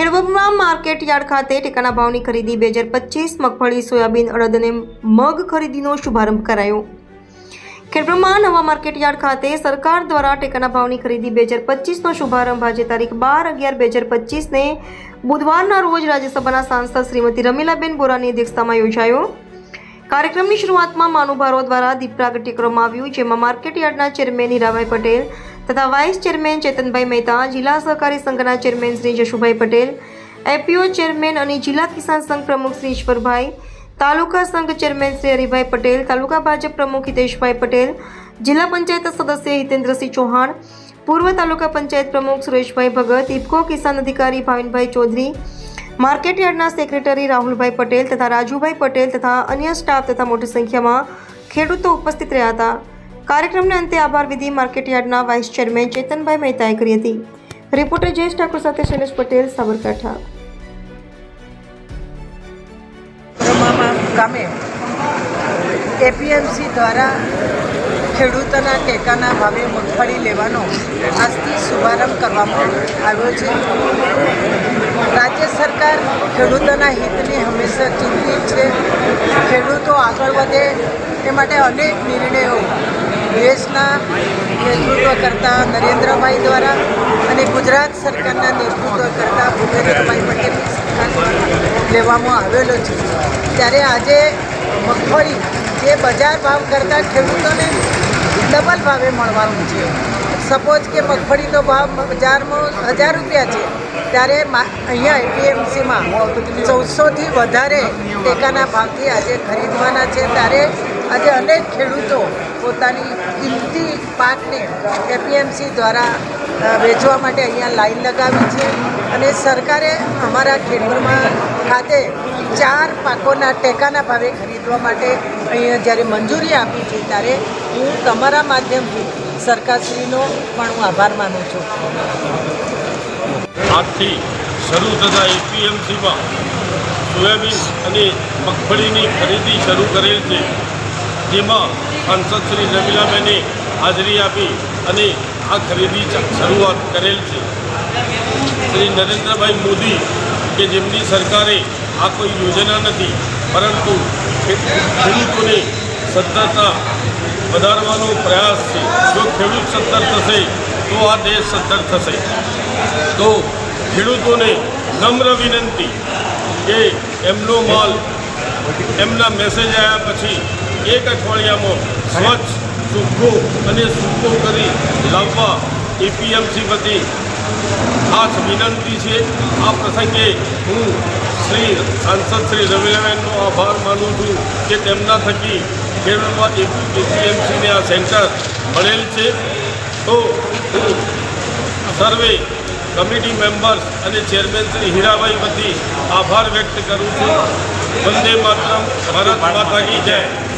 Khedbrahma market yard ખાતે ટેકાના ભાવની ખરીદી બે હજાર પચીસ મગફળી, સોયાબીન, અડદ અને મગ ખરીદીનો શુભારંભ કરાયો. ખેડબ્રહ્મા નવા માર્કેટ યાર્ડ ખાતે સરકાર દ્વારા ટેકાના ભાવની ખરીદી બે હજાર પચીસનો શુભારંભ આજે તારીખ બાર અગિયાર બે હજાર પચીસને બુધવારના રોજ રાજ્યસભાના સાંસદ શ્રીમતી રમીલાબેન બોરાની અધ્યક્ષતામાં યોજાયો. કાર્યક્રમની શરૂઆતમાં માનુભારો દ્વારા દીપ પ્રાગટ્ય કરવામાં આવ્યું, જેમાં માર્કેટ યાર્ડના ચેરમેન હીરાભાઈ પટેલ તથા વાઇસ ચેરમેન ચેતનભાઈ મહેતા, જિલ્લા સહકારી સંઘના chairman Shri Jashubhai Patel, APO chairman અને જિલ્લા કિસાન સંઘ પ્રમુખ શ્રી ઈશ્વરભાઈ, તાલુકા સંઘ ચેરમેન શ્રી હરિભાઈ પટેલ, તાલુકા ભાજપ પ્રમુખ હિતેશભાઈ પટેલ, જિલ્લા પંચાયત સદસ્ય હિતેન્દ્રસિંહ ચૌહાણ, પૂર્વ તાલુકા પંચાયત પ્રમુખ સુરેશભાઈ ભગત, ઇફકો કિસાન અધિકારી ભાવિનભાઈ ચૌધરી માર્કેટ યાર્ડના સેક્રેટરી રાહુલભાઈ પટેલ તથા રાજુભાઈ પટેલ તથા અન્ય સ્ટાફ તથા મોટી સંખ્યામાં ખેડૂતો ઉપસ્થિત રહ્યા હતા. કાર્યક્રમને અંતે આભાર વિધિ માર્કેટ યાર્ડના વાઇસ ચેરમેન ચેતનભાઈ મહેતાએ કરી હતી. રિપોર્ટર જયેશ ઠાકોર સાથે શૈલેષ પટેલ, સાબરકાંઠા. ગામે એપીએમસી દ્વારા ખેડૂતોના ટેકાના ભાવે મગફળી લેવાનો આજથી શુભારંભ કરવામાં આવ્યો છે. ખેડૂતોના હિતની હંમેશા ચિંતિત છે. ખેડૂતો આગળ વધે એ માટે અનેક નિર્ણયો દેશના નેતૃત્વ કરતા નરેન્દ્રભાઈ દ્વારા અને ગુજરાત સરકારના નેતૃત્વ કરતા ભૂપેન્દ્રભાઈ પટેલની લેવામાં આવેલો છે. ત્યારે આજે મગફળી જે બજાર ભાવ કરતાં ખેડૂતોને ડબલ ભાવે મળવાનું છે. સપોઝ કે મગફળીનો ભાવ બજારમાં હજાર રૂપિયા છે ત્યારે અહીંયા એપીએમસીમાં ચૌદસોથી વધારે ટેકાના ભાવથી આજે ખરીદવાના છે. ત્યારે આજે અનેક ખેડૂતો પોતાની કિંમતી પાકને એપીએમસી દ્વારા વેચવા માટે અહીંયા લાઈન લગાવી છે અને સરકારે અમારા ખેડૂતમાં ખાતે ચાર પાકોના ટેકાના ભાવે ખરીદવા માટે અહીંયા જ્યારે મંજૂરી આપી છે ત્યારે હું તમારા માધ્યમથી સરકારશ્રીનો પણ હું આભાર માનું છું. આજથી શરૂ થતા એપીએમસીમાં સોયાબીન અને મગફળીની ખરીદી શરૂ કરેલ છે. જેમાં સાંસદ શ્રી રમીલાબેને હાજરી આપી અને આ ખરીદી શરૂઆત કરેલ છે. શ્રી નરેન્દ્રભાઈ મોદી કે જેમની સરકારે આ કોઈ યોજના નથી, પરંતુ ખેડૂતોને સત્તરતા વધારવાનો પ્રયાસ છે. જો ખેડૂત સત્તર થશે, તો આ દેશ સત્તર થશે. તો ખેડૂતોને નમ્ર વિનંતી કે એમનો માલ એમના મેસેજ આવ્યા પછી એક અઠવાડિયામાં સ્વચ્છ સુખો અને સૂકો કરી લાવવા એપીએમસી વતી ખાસ વિનંતી છે. આ પ્રસંગે હું શ્રી સાંસદ શ્રી રવિનારાયણનો આભાર માનું છું કે તેમના થકી ખેડૂતમાં એપીએમસીને આ સેન્ટર મળેલ છે. તો હું સર્વે કમિટી મેમ્બર્સ અને ચેરમેન શ્રી હીરાભાઈ વતી આભાર વ્યક્ત કરું છું. વંદે માતરમ. ભારત માતા કી જય.